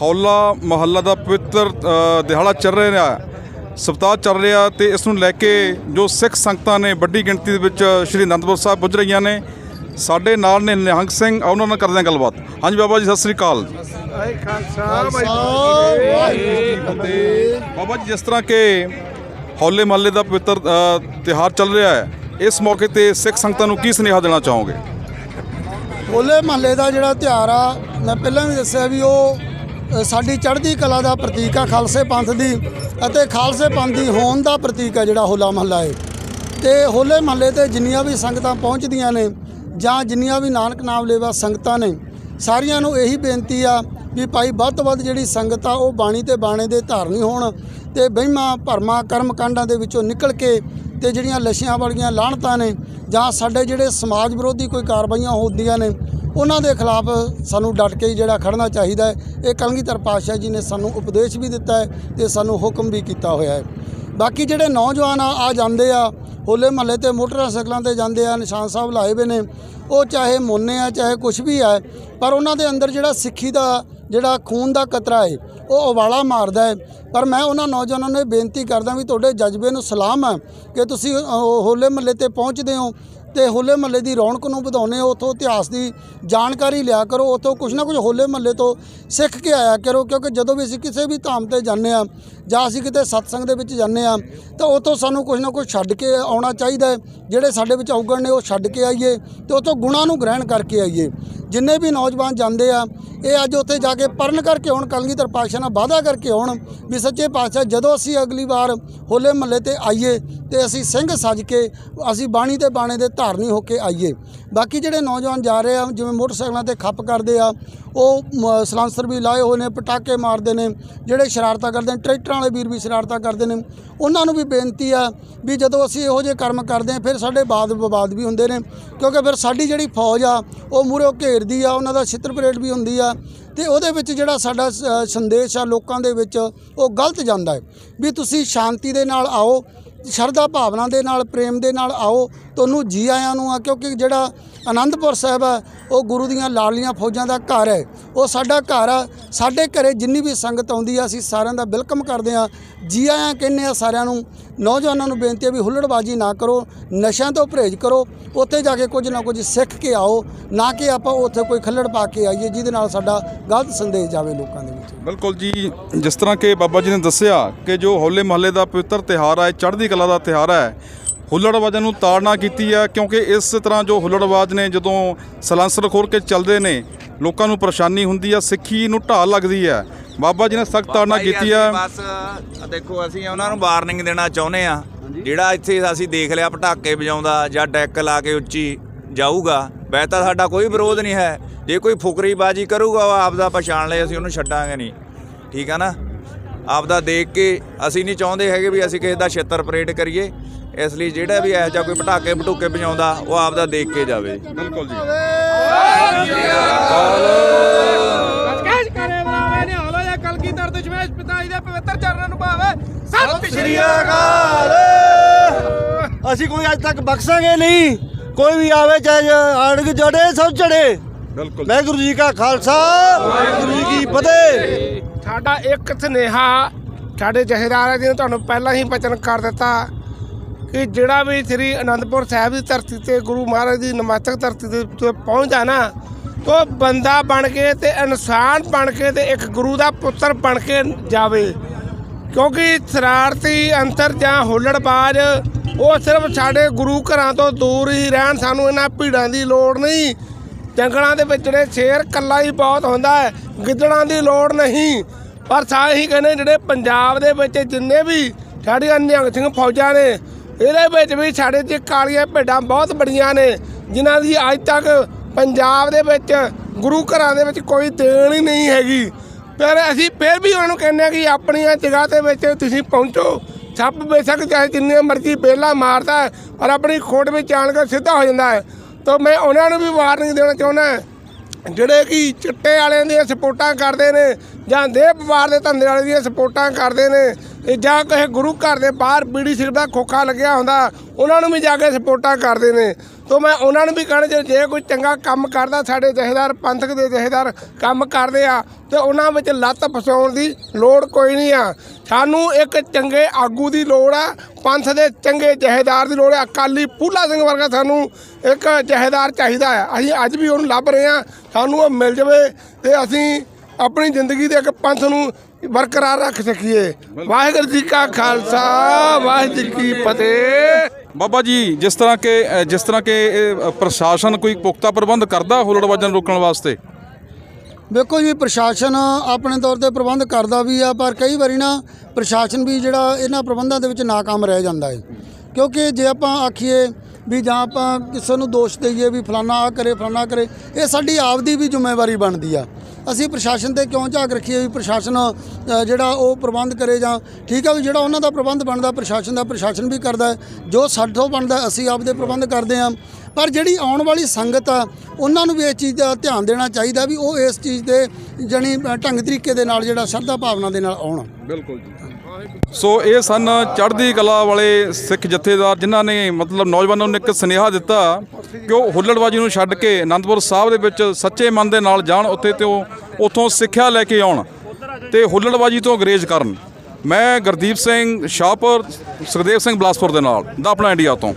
ਹੌਲਾ ਮਹੱਲਾ ਦਾ ਪਵਿੱਤਰ ਦਿਹਾੜਾ ਚੱਲ ਰਿਹਾ ਸਪਤਾਹ ਚੱਲ ਰਿਹਾ ਤੇ ਇਸ ਨੂੰ ਲੈ ਕੇ ਜੋ ਸਿੱਖ ਸੰਗਤਾਂ ਨੇ ਵੱਡੀ ਗਿਣਤੀ ਦੇ ਵਿੱਚ ਸ਼੍ਰੀ ਅਨੰਦਪੁਰ ਸਾਹਿਬ ਪੁੱਜ ਰਹੀਆਂ ਨੇ ਸਾਡੇ ਨਾਲ ਨੇ ਨਿਹੰਗ ਸਿੰਘ ਉਹਨਾਂ ਨਾਲ ਕਰਦੇ ਹਾਂ ਗੱਲਬਾਤ। ਹਾਂਜੀ ਬਾਬਾ ਜੀ ਸਤਿ ਸ੍ਰੀ ਅਕਾਲ। ਬਾਬਾ ਜੀ ਜਿਸ ਤਰ੍ਹਾਂ ਕਿ ਹੌਲੇ ਮਹੱਲੇ ਦਾ ਪਵਿੱਤਰ ਅ, ਤਿਉਹਾਰ ਚੱਲ ਰਿਹਾ ਹੈ ਇਸ ਮੌਕੇ ਤੇ ਸਿੱਖ ਸੰਗਤਾਂ ਨੂੰ ਕੀ ਸੁਨੇਹਾ ਦੇਣਾ ਚਾਹੋਗੇ? ਹੋਲੇ ਮਹੱਲੇ ਦਾ ਜਿਹੜਾ ਤਿਉਹਾਰ ਆ ਮੈਂ ਪਹਿਲਾਂ ਵੀ ਦੱਸਿਆ ਵੀ ਉਹ ਸਾਡੀ ਚੜ੍ਹਦੀ ਕਲਾ ਦਾ ਪ੍ਰਤੀਕ ਆ ਖਾਲਸੇ ਪੰਥ ਦੀ ਅਤੇ ਖਾਲਸੇ ਪੰਥ ਦੀ ਹੋਣ ਦਾ ਪ੍ਰਤੀਕ ਆ ਜਿਹੜਾ ਹੋਲਾ ਮਹੱਲਾ ਹੈ ਤੇ ਹੋਲੇ ਮਹੱਲੇ ਤੇ ਜਿੰਨੀਆਂ ਵੀ ਸੰਗਤਾਂ ਪਹੁੰਚਦੀਆਂ ਨੇ ਜਾਂ ਜਿੰਨੀਆਂ ਵੀ ਨਾਨਕ ਨਾਮ ਲੇਵਾ ਸੰਗਤਾਂ ਨੇ, ਸਾਰੀਆਂ ਨੂੰ ਇਹੀ ਬੇਨਤੀ ਆ ਵੀ ਭਾਈ ਵੱਧ ਤੋਂ ਵੱਧ ਜਿਹੜੀ ਸੰਗਤ ਆ ਉਹ ਬਾਣੀ ਤੇ ਬਾਣੇ ਦੇ ਧਾਰਨੀ ਹੋਣ ਤੇ ਵਹਿਮਾਂ, ਭਰਮਾਂ ਕਰਮ ਕਾਂਡਾਂ ਦੇ ਵਿੱਚੋਂ ਨਿਕਲ ਕੇ ਤੇ ਜਿਹੜੀਆਂ ਲਸ਼ਿਆਂ ਵਾਲੀਆਂ ਲਾਹਣਤਾਂ ਨੇ ਜਾਂ ਸਾਡੇ ਜਿਹੜੇ ਸਮਾਜ ਵਿਰੋਧੀ ਕੋਈ ਕਾਰਵਾਈਆਂ ਹੁੰਦੀਆਂ ਨੇ ਉਹਨਾਂ ਦੇ ਖਿਲਾਫ ਸਾਨੂੰ ਡਟ ਕੇ ਜਿਹੜਾ ਖੜਨਾ ਚਾਹੀਦਾ ਹੈ। ਇਹ ਕਲਗੀਧਰ ਪਾਤਸ਼ਾਹ ਜੀ ਨੇ ਸਾਨੂੰ ਉਪਦੇਸ਼ ਵੀ ਦਿੱਤਾ ਹੈ ਤੇ ਸਾਨੂੰ ਹੁਕਮ ਵੀ ਕੀਤਾ ਹੋਇਆ ਹੈ। ਬਾਕੀ ਜਿਹੜੇ ਨੌਜਵਾਨ ਆ ਆ ਜਾਂਦੇ ਆ, ਹੋਲੇ ਮਹੱਲੇ ਤੇ ਮੋਟਰਸਾਈਕਲਾਂ ਤੇ ਜਾਂਦੇ ਆ, ਨਿਸ਼ਾਨ ਸਾਹਿਬ ਲਾਏ ਹੋਏ ਨੇ, ਉਹ ਚਾਹੇ ਮੋਨੇ ਆ, ਚਾਹੇ ਕੁਝ ਵੀ ਹੈ ਪਰ ਉਹਨਾਂ ਦੇ ਅੰਦਰ ਜਿਹੜਾ ਸਿੱਖੀ ਦਾ, ਜਿਹੜਾ ਖੂਨ ਦਾ ਕਤਰਾ ਹੈ, ਉਹ ਉਬਾਲਾ ਮਾਰਦਾ ਹੈ। ਪਰ ਮੈਂ ਉਹਨਾਂ ਨੌਜਵਾਨਾਂ ਨੂੰ ਇਹ ਬੇਨਤੀ ਕਰਦਾ ਵੀ ਤੁਹਾਡੇ ਜਜ਼ਬੇ ਨੂੰ ਸਲਾਮ ਹੈ ਕਿ ਤੁਸੀਂ ਹੋਲੇ ਮਹੱਲੇ ਤੇ ਪਹੁੰਚਦੇ ਹੋ। ਤੇ ਹੋਲੇ ਮਹੱਲੇ ਦੀ ਰੌਣਕ ਨੂੰ ਵਧਾਉਣੇ ਹੋ, ਉੱਥੋਂ ਇਤਿਹਾਸ ਦੀ ਜਾਣਕਾਰੀ ਲਿਆ ਕਰੋ, ਉੱਥੋਂ ਕੁਝ ਨਾ ਕੁਝ ਹੋਲੇ ਮਹੱਲੇ ਤੋਂ ਸਿੱਖ ਕੇ ਆਇਆ ਕਰੋ, ਕਿਉਂਕਿ ਜਦੋਂ ਵੀ ਅਸੀਂ ਕਿਸੇ ਵੀ ਧਾਮ ਤੇ ਜਾਂਦੇ ਆ ਜਾਂ ਅਸੀਂ ਕਿਤੇ ਸਤਸੰਗ ਦੇ ਵਿੱਚ ਜਾਂਦੇ ਆ ਤਾਂ ਉੱਥੋਂ ਸਾਨੂੰ ਕੁਝ ਨਾ ਕੁਝ ਛੱਡ ਕੇ ਆਉਣਾ ਚਾਹੀਦਾ ਹੈ। ਜਿਹੜੇ ਸਾਡੇ ਵਿੱਚ ਔਗਣ ਨੇ ਉਹ ਛੱਡ ਕੇ ਆਈਏ ਤੇ ਉੱਥੋਂ ਗੁਣਾਂ ਨੂੰ ਗ੍ਰਹਿਣ ਕਰਕੇ ਆਈਏ। ਜਿੰਨੇ ਵੀ ਨੌਜਵਾਨ ਜਾਂਦੇ ਆ, ਇਹ ਅੱਜ ਉੱਥੇ ਜਾ ਕੇ ਪਰਨ ਕਰਕੇ ਆਉਣ ਕਲਗੀਧਰ ਪਾਤਸ਼ਾਹ ਨਾਲ ਵਾਅਦਾ ਕਰਕੇ ਆਉਣ ਵੀ ਸੱਚੇ ਪਾਤਸ਼ਾਹ ਜਦੋਂ ਅਸੀਂ ਅਗਲੀ ਵਾਰ ਹੋਲੇ ਮਹੱਲੇ ਤੇ ਆਈਏ ਤੇ ਅਸੀਂ ਸਿੰਘ ਸੱਜ ਕੇ ਅਸੀਂ ਬਾਣੀ ਤੇ ਬਾਣੇ ਦੇ ਧਾਰਨੀ ਹੋ ਕੇ ਆਈਏ। ਬਾਕੀ ਜਿਹੜੇ ਨੌਜਵਾਨ ਜਾ ਰਹੇ ਆ, ਜਿਵੇਂ ਮੋਟਰਸਾਈਕਲਾਂ ਤੇ ਖੱਪ ਕਰਦੇ ਆ ਉਹ, ਮ- ਸਲਾਂਸਰ ਵੀ ਲਾਏ ਹੋਏ ਨੇ, ਪਟਾਕੇ ਮਾਰਦੇ ਨੇ, ਜਿਹੜੇ ਸ਼ਰਾਰਤਾਂ ਕਰਦੇ ਨੇ, ਟਰੈਕਟਰਾਂ ਵਾਲੇ ਵੀਰ ਵੀ ਸ਼ਰਾਰਤਾਂ ਕਰਦੇ ਨੇ। ਉਹਨਾਂ ਨੂੰ ਵੀ ਬੇਨਤੀ ਆ ਵੀ ਜਦੋਂ ਅਸੀਂ ਇਹੋ ਜਿਹੇ ਕਰਮ ਕਰਦੇ ਆ ਫਿਰ ਸਾਡੇ ਬਾਦ ਵਿਵਾਦ ਵੀ ਹੁੰਦੇ ਨੇ, ਕਿਉਂਕਿ ਫਿਰ ਸਾਡੀ ਜਿਹੜੀ ਫੌਜ ਆ, ਉਹ ਮੂਹਰੇ ਘੇਰਦੀ ਆ, ਉਹਨਾਂ ਦਾ ਛਿੱਤਰ ਪਰੇਡ ਵੀ ਹੁੰਦੀ ਆ, ਤੇ ਉਹਦੇ ਵਿੱਚ ਜਿਹੜਾ ਸਾਡਾ ਸ- ਸੰਦੇਸ਼ ਆ ਲੋਕਾਂ ਦੇ ਵਿੱਚ, ਉਹ ਗਲਤ ਜਾਂਦਾ ਹੈ। ਵੀ ਤੁਸੀਂ ਸ਼ਾਂਤੀ ਦੇ ਨਾਲ ਆਓ ਸ਼ਰਧਾ ਭਾਵਨਾ ਦੇ ਨਾਲ, ਪ੍ਰੇਮ ਦੇ ਨਾਲ ਆਓ, ਤੁਹਾਨੂੰ ਜੀ ਆਇਆਂ ਨੂੰ ਆ, ਕਿਉਂਕਿ ਜਿਹੜਾ ਆਨੰਦਪੁਰ ਸਾਹਿਬ ਆ, ਉਹ ਗੁਰੂ ਦੀਆਂ ਲਾਲੀਆਂ ਫੌਜਾਂ ਦਾ ਘਰ ਹੈ। ਉਹ ਸਾਡਾ ਘਰ ਆ, ਸਾਡੇ ਘਰੇ ਜਿੰਨੀ ਵੀ ਸੰਗਤ ਆਉਂਦੀ ਆ, ਅਸੀਂ ਸਾਰਿਆਂ ਦਾ ਵੈਲਕਮ ਕਰਦੇ ਆ। ਜੀ ਆਇਆਂ ਕਹਿੰਦੇ ਆ ਸਾਰਿਆਂ ਨੂੰ ਨੌਜਵਾਨਾਂ ਨੂੰ ਬੇਨਤੀ ਹੈ ਵੀ ਹੁੱਲੜਬਾਜੀ ਨਾ ਕਰੋ, ਨਸ਼ਿਆਂ ਤੋਂ ਪਰਹੇਜ਼ ਕਰੋ, ਉੱਥੇ ਜਾ ਕੇ ਕੁਝ ਨਾ ਕੁਝ ਸਿੱਖ ਕੇ ਆਓ, ਨਾ ਕਿ ਆਪਾਂ ਉੱਥੇ ਕੋਈ ਖੱਲੜ ਪਾ ਕੇ ਆਈਏ ਜਿਹਦੇ ਨਾਲ ਸਾਡਾ ਗਲਤ ਸੰਦੇਸ਼ ਜਾਵੇ ਲੋਕਾਂ ਦੇ ਵਿੱਚ। ਬਿਲਕੁਲ ਜੀ, ਜਿਸ ਤਰ੍ਹਾਂ ਕਿ ਬਾਬਾ ਜੀ ਨੇ ਦੱਸਿਆ ਕਿ ਜੋ ਹੋਲੇ ਮਹੱਲੇ ਦਾ ਪਵਿੱਤਰ ਤਿਹਾਰ ਹੈ ਚੜ੍ਹਦੀ ਕਲਾ ਦਾ ਤਿਹਾਰ ਹੈ, ਹੁੱਲੜਬਾਜ਼ਾਂ ਨੂੰ ਤਾੜਨਾ ਕੀਤੀ ਹੈ, ਕਿਉਂਕਿ ਇਸ ਤਰ੍ਹਾਂ ਜੋ ਹੁੱਲੜਬਾਜ਼ ਨੇ, ਜਦੋਂ ਸਲਾਂਸਰ ਖੋਲ ਕੇ ਚੱਲਦੇ ਨੇ, ਲੋਕਾਂ ਨੂੰ ਪਰੇਸ਼ਾਨੀ ਹੁੰਦੀ ਹੈ, ਸਿੱਖੀ ਨੂੰ ਢਾਲ ਲੱਗਦੀ ਹੈ ਬਾਬਾ ਜੀ ਨੇ ਸਖਤ ਤਾੜਨਾ ਕੀਤੀ ਹੈ ਅਸੀਂ ਬਸ ਦੇਖੋ ਅਸੀਂ ਉਹਨਾਂ ਨੂੰ ਵਾਰਨਿੰਗ ਦੇਣਾ ਚਾਹੁੰਦੇ ਆ। ਜਿਹੜਾ ਇੱਥੇ ਅਸੀਂ ਦੇਖ ਲਿਆ ਪਟਾਕੇ ਵਜਾਉਂਦਾ ਜਾਂ ਡੈਕ ਲਾ ਕੇ ਉੱਚੀ ਜਾਊਗਾ ਵੈਸੇ ਤਾਂ ਸਾਡਾ ਕੋਈ ਵਿਰੋਧ ਨਹੀਂ ਹੈ। ਜੇ ਕੋਈ ਫੁਕਰੀਬਾਜੀ ਕਰੂਗਾ ਉਹ ਆਪਦਾ ਪਛਾਣ ਲਏ ਅਸੀਂ ਉਹਨੂੰ ਛੱਡਾਂਗੇ ਨਹੀਂ। ਠੀਕ ਆ ਨਾ? ਆਪਦਾ ਦੇਖ ਕੇ ਅਸੀਂ ਨਹੀਂ ਚਾਹੁੰਦੇ ਹੈਗੇ ਵੀ ਅਸੀਂ ਕਿਸੇ ਦਾ ਛੇਤਰ ਪਰੇਡ ਕਰੀਏ। ਇਸ ਲਈ ਜਿਹੜਾ ਵੀ ਇਹੋ ਜਿਹਾ ਕੋਈ ਪਟਾਕੇ ਪਟੂਕੇ ਵਜਾਉਂਦਾ ਉਹ ਆਪਦਾ ਦੇਖ ਕੇ ਜਾਵੇ। ਬਿਲਕੁਲ ਜੀ। ਸ਼੍ਰੀ ਅਕਾਲ। ਅਸੀਂ ਕੋਈ ਅੱਜ ਤੱਕ ਬਖਸ਼ਾਂਗੇ ਨਹੀਂ। ਕੋਈ ਵੀ ਆਵੇ ਚਾਹੇ ਆਣਗ ਜੜੇ ਸਭ ਚੜੇ ਬਿਲਕੁਲ। ਵਾਹਿਗੁਰੂ ਜੀ ਕਾ ਖਾਲਸਾ ਵਾਹਿਗੁਰੂ ਜੀ ਕੀ ਫਤਿਹ। ਸਾਡਾ ਇੱਕ ਸੁਨੇਹਾ ਸਾਡੇ ਜਹੇਦਾਰਾਂ ਜੀ ਨੇ ਤੁਹਾਨੂੰ ਪਹਿਲਾਂ ਹੀ ਬਚਨ ਕਰ ਦਿੱਤਾ ਕਿ ਜਿਹੜਾ ਵੀ ਸ੍ਰੀ ਅਨੰਦਪੁਰ ਸਾਹਿਬ ਦੀ ਧਰਤੀ ਤੇ ਗੁਰੂ ਮਹਾਰਾਜ ਦੀ ਨਮਸਤਕ ਧਰਤੀ ਤੇ ਤੇ ਪਹੁੰਚਦਾ ਨਾ ਤੋ ਬੰਦਾ ਬਣ ਕੇ ਤੇ ਇਨਸਾਨ ਬਣ ਕੇ ਤੇ ਇੱਕ ਗੁਰੂ ਦਾ ਪੁੱਤਰ ਬਣ ਕੇ ਜਾਵੇ। ਕਿਉਂਕਿ ਸ਼ਰਾਰਤੀ ਅੰਤਰ ਜਾਂ ਹੁੱਲੜਬਾਜ਼, ਉਹ ਸਿਰਫ ਸਾਡੇ ਗੁਰੂ ਘਰਾਂ ਤੋਂ ਦੂਰ ਹੀ ਰਹਿਣ, ਸਾਨੂੰ ਇਹਨਾਂ ਭੀੜਾਂ ਦੀ ਲੋੜ ਨਹੀਂ। ਜੰਗਲਾਂ ਦੇ ਵਿੱਚ ਜਿਹੜੇ ਸ਼ੇਰ, ਕੱਲਾ ਹੀ ਬਹੁਤ ਹੁੰਦਾ ਹੈ, ਗਿੱਦੜਾਂ ਦੀ ਲੋੜ ਨਹੀਂ। ਪਰ ਸਾਰੇ ਹੀ ਕਹਿੰਦੇ ਜਿਹੜੇ ਪੰਜਾਬ ਦੇ ਵਿੱਚ ਜਿੰਨੇ ਵੀ ਸਾਡੀਆਂ ਨਿਹੰਗ ਸਿੰਘ ਫੌਜਾਂ ਨੇ, ਇਹਦੇ ਵਿੱਚ ਵੀ ਸਾਡੇ 'ਚ ਕਾਲੀਆਂ ਭੇਡਾਂ ਬਹੁਤ ਬੜੀਆਂ ਨੇ, ਜਿਨ੍ਹਾਂ ਦੀ ਅੱਜ ਤੱਕ ਪੰਜਾਬ ਦੇ ਵਿੱਚ, ਗੁਰੂ ਘਰਾਂ ਦੇ ਵਿੱਚ ਕੋਈ ਦੇਣ ਹੀ ਨਹੀਂ ਹੈਗੀ। ਪਰ ਅਸੀਂ ਫਿਰ ਵੀ ਉਹਨਾਂ ਨੂੰ ਕਹਿੰਦੇ ਹਾਂ ਕਿ ਆਪਣੀਆਂ ਜਗ੍ਹਾ ਦੇ ਵਿੱਚ ਤੁਸੀਂ ਪਹੁੰਚੋ। ਸੱਪ ਬੇਸ਼ੱਕ ਚਾਹੇ ਜਿੰਨੇ ਮਰਜ਼ੀ ਪਹਿਲਾਂ ਮਾਰਦਾ ਹੈ, ਪਰ ਆਪਣੀ ਖੋਟ ਵਿੱਚ ਆਣ ਕੇ ਸਿੱਧਾ ਹੋ ਜਾਂਦਾ ਹੈ। ਤਾਂ ਮੈਂ ਉਹਨਾਂ ਨੂੰ ਵੀ ਵਾਰਨਿੰਗ ਦੇਣਾ ਚਾਹੁੰਦਾ ਜਿਹੜੇ ਕਿ ਚਿੱਟੇ ਵਾਲਿਆਂ ਦੀਆਂ ਸਪੋਰਟਾਂ ਕਰਦੇ ਨੇ ਜਾਂ ਦੇਹ ਵਪਾਰ ਦੇ ਧੰਦੇ ਵਾਲੇ ਦੀਆਂ ਸਪੋਰਟਾਂ ਕਰਦੇ ਨੇ ਜਾਂ ਕਿਸੇ ਗੁਰੂ ਘਰ ਦੇ ਬਾਹਰ ਬੀੜੀ ਸਿਗਰਟ ਦਾ ਖੋਖਾ ਲੱਗਿਆ ਹੁੰਦਾ ਉਹਨਾਂ ਨੂੰ ਵੀ ਜਾ ਕੇ ਸਪੋਰਟਾਂ ਕਰਦੇ ਨੇ। ਤੋਂ ਮੈਂ ਉਹਨਾਂ ਨੂੰ ਵੀ ਕਹਿਣਾ ਜੇ ਜੇ ਕੋਈ ਚੰਗਾ ਕੰਮ ਕਰਦਾ, ਸਾਡੇ ਜਥੇਦਾਰ, ਪੰਥਕ ਦੇ ਜਥੇਦਾਰ ਕੰਮ ਕਰਦੇ ਆ, ਤੇ ਉਹਨਾਂ ਵਿੱਚ ਲੱਤ ਫਸਾਉਣ ਦੀ ਲੋੜ ਕੋਈ ਨਹੀਂ ਆ। ਸਾਨੂੰ ਇੱਕ ਚੰਗੇ ਆਗੂ ਦੀ ਲੋੜ ਆ, ਪੰਥ ਦੇ ਚੰਗੇ ਜਥੇਦਾਰ ਦੀ ਲੋੜ ਆ। ਅਕਾਲੀ ਪੂਲਾ ਸਿੰਘ ਵਰਗਾ ਸਾਨੂੰ ਇੱਕ ਜਥੇਦਾਰ ਚਾਹੀਦਾ ਆ। ਅਸੀਂ ਅੱਜ ਵੀ ਉਹਨੂੰ ਲੱਭ ਰਹੇ ਆ, ਸਾਨੂੰ ਉਹ ਮਿਲ ਜਾਵੇ ਤੇ ਅਸੀਂ ਆਪਣੀ ਜ਼ਿੰਦਗੀ ਦੇ ਇੱਕ ਪੰਥ ਨੂੰ ਬਰਕਰਾਰ ਰੱਖ ਸਕੀਏ। ਵਾਹਿਗੁਰੂ ਜੀ ਕਾ ਖਾਲਸਾ, ਵਾਹਿਗੁਰੂ ਜੀ ਕੀ ਫਤਿਹ। ਬਾਬਾ ਜੀ ਜਿਸ ਤਰ੍ਹਾਂ ਕਿ ਜਿਸ ਤਰ੍ਹਾਂ ਕਿ ਇਹ, ਪ੍ਰਸ਼ਾਸਨ ਕੋਈ ਪੁਖਤਾ ਪ੍ਰਬੰਧ ਕਰਦਾ ਹੁੱਲੜਬਾਜ਼ਾਂ ਨੂੰ ਰੋਕਣ ਵਾਸਤੇ? ਵੇਖੋ ਜੀ ਪ੍ਰਸ਼ਾਸਨ ਆਪਣੇ ਤੌਰ ਤੇ ਪ੍ਰਬੰਧ ਕਰਦਾ ਵੀ ਆ ਪਰ ਕਈ ਵਾਰੀ ਨਾ ਪ੍ਰਸ਼ਾਸਨ ਵੀ ਜਿਹੜਾ ਇਹਨਾਂ ਪ੍ਰਬੰਧਾਂ ਦੇ ਵਿੱਚ ਨਾਕਾਮ ਰਹਿ ਜਾਂਦਾ ਹੈ ਕਿਉਂਕਿ ਜੇ ਆਪਾਂ ਆਖੀਏ ਵੀ ਜਾਂ ਆਪਾਂ ਕਿਸੇ ਨੂੰ ਦੋਸ਼ ਦਈਏ ਵੀ ਫਲਾਨਾ ਆ ਕਰੇ ਫਲਾਨਾ ਕਰੇ ਇਹ ਸਾਡੀ ਆਪਦੀ ਵੀ ਜ਼ਿੰਮੇਵਾਰੀ ਬਣਦੀ ਆ। ਅਸੀਂ ਪ੍ਰਸ਼ਾਸਨ ਤੇ ਕਿਉਂ ਝਾਕ ਰੱਖੀਏ ਵੀ ਪ੍ਰਸ਼ਾਸਨ ਜਿਹੜਾ ਉਹ ਪ੍ਰਬੰਧ ਕਰੇ ਜਾਂ ਠੀਕ ਆ ਵੀ ਜਿਹੜਾ ਉਹਨਾਂ ਦਾ ਪ੍ਰਬੰਧ ਬਣਦਾ, ਪ੍ਰਸ਼ਾਸਨ ਦਾ ਪ੍ਰਸ਼ਾਸਨ ਵੀ ਕਰਦਾ ਜੋ ਸਾਡੋਂ ਬਣਦਾ ਅਸੀਂ ਆਪਦੇ ਪ੍ਰਬੰਧ ਕਰਦੇ ਹਾਂ। ਪਰ ਜਿਹੜੀ ਆਉਣ ਵਾਲੀ ਸੰਗਤ ਆ, ਉਹਨਾਂ ਨੂੰ ਵੀ ਇਸ ਚੀਜ਼ ਦਾ ਧਿਆਨ ਦੇਣਾ ਚਾਹੀਦਾ ਵੀ ਉਹ ਇਸ ਚੀਜ਼ ਦੇ ਜਾਣੀ ਢੰਗ ਤਰੀਕੇ ਦੇ ਨਾਲ ਜਿਹੜਾ ਸ਼ਰਧਾ ਭਾਵਨਾ ਦੇ ਨਾਲ ਆਉਣ। ਬਿਲਕੁਲ ਜੀ। ਸੋ ਇਹ ਸਨ ਚੜ੍ਹਦੀ ਕਲਾ ਵਾਲੇ ਸਿੱਖ ਜਥੇਦਾਰ ਜਿਨ੍ਹਾਂ ਨੇ ਮਤਲਬ ਨੌਜਵਾਨਾਂ ਨੂੰ ਇੱਕ ਸੁਨੇਹਾ ਦਿੱਤਾ ਕਿ ਉਹ ਹੁੱਲੜਬਾਜੀ ਨੂੰ ਛੱਡ ਕੇ ਅਨੰਦਪੁਰ ਸਾਹਿਬ ਦੇ ਵਿੱਚ ਸੱਚੇ ਮਨ ਦੇ ਨਾਲ ਜਾਣ ਉੱਥੇ ਤੇ ਉਹ ਉੱਥੋਂ ਸਿੱਖਿਆ ਲੈ ਕੇ ਆਉਣ ਤੇ ਹੁੱਲੜਬਾਜੀ ਤੋਂ ਅੰਗਰੇਜ਼ ਕਰਨ। ਮੈਂ ਗੁਰਦੀਪ ਸਿੰਘ ਸ਼ਾਹਪੁਰ, ਸੁਖਦੇਵ ਸਿੰਘ ਬਲਾਸਪੁਰ ਦੇ ਨਾਲ, ਦਾ ਆਪਣਾ ਇੰਡੀਆ ਤੋਂ।